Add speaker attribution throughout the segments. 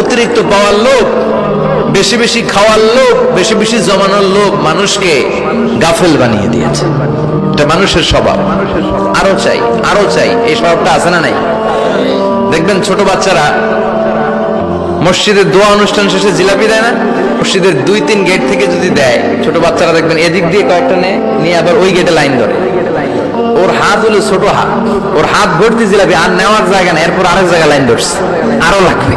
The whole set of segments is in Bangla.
Speaker 1: অতিরিক্ত পাওয়ার লোভ, বেশি বেশি খাওয়ার লোভ, বেশি বেশি জমানোর লোভ মানুষকে গাফেল বানিয়ে দিয়েছে। এটা মানুষের স্বভাব। আরও চাই আরও চাই, এই স্বভাবটা আছে না নাই? দেখবেন ছোট বাচ্চারা মসজিদের দোয়া অনুষ্ঠান শেষে জিলাপি দেয় না? মসজিদের দুই তিন গেট থেকে যদি দেয়, ছোট বাচ্চারা দেখবেন এদিক দিয়ে কয়েকটা নেয়, নিয়ে আবার ওই গেটে লাইন ধরে। ওর হাত হলো ছোট হাত, ওর হাত ভর্তি জিলাপি, আর নেওয়ার জায়গা না, এরপর আরেক জায়গায় লাইন ধরছে। আরও লাগবে।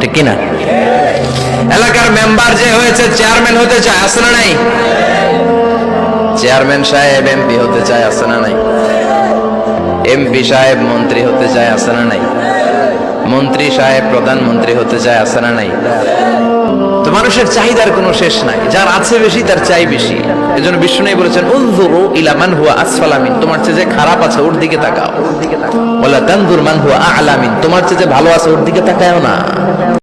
Speaker 1: ঠিক কিনা? এলাকার মেম্বার যে হয়েছে চেয়ারম্যান হতে চায়, আছে না নাই? চেয়ারম্যান সাহেব এমপি হতে চায়, আছে না নাই? এমপি সাহেব, মন্ত্রী হতে চায়, আছে না নাই? মন্ত্রী সাহেব, প্রধানমন্ত্রী হতে চায়, আছে না নাই? মানুষের চাহিদার কোনো শেষ নাই। যার আছে বেশি, তার চাই বেশি। এজন্য বিষ্ণু বলেছেন, উনজুরু ইলা মান হুয়া আসফালামিন তোমার চেয়ে যে খারাপ আছে, ওর দিকে তাকাও। ওলা তানজুর মান হুয়া আলামিন তোমার চেয়ে যে ভালো আছে, ওর দিকে তাকায়ও না।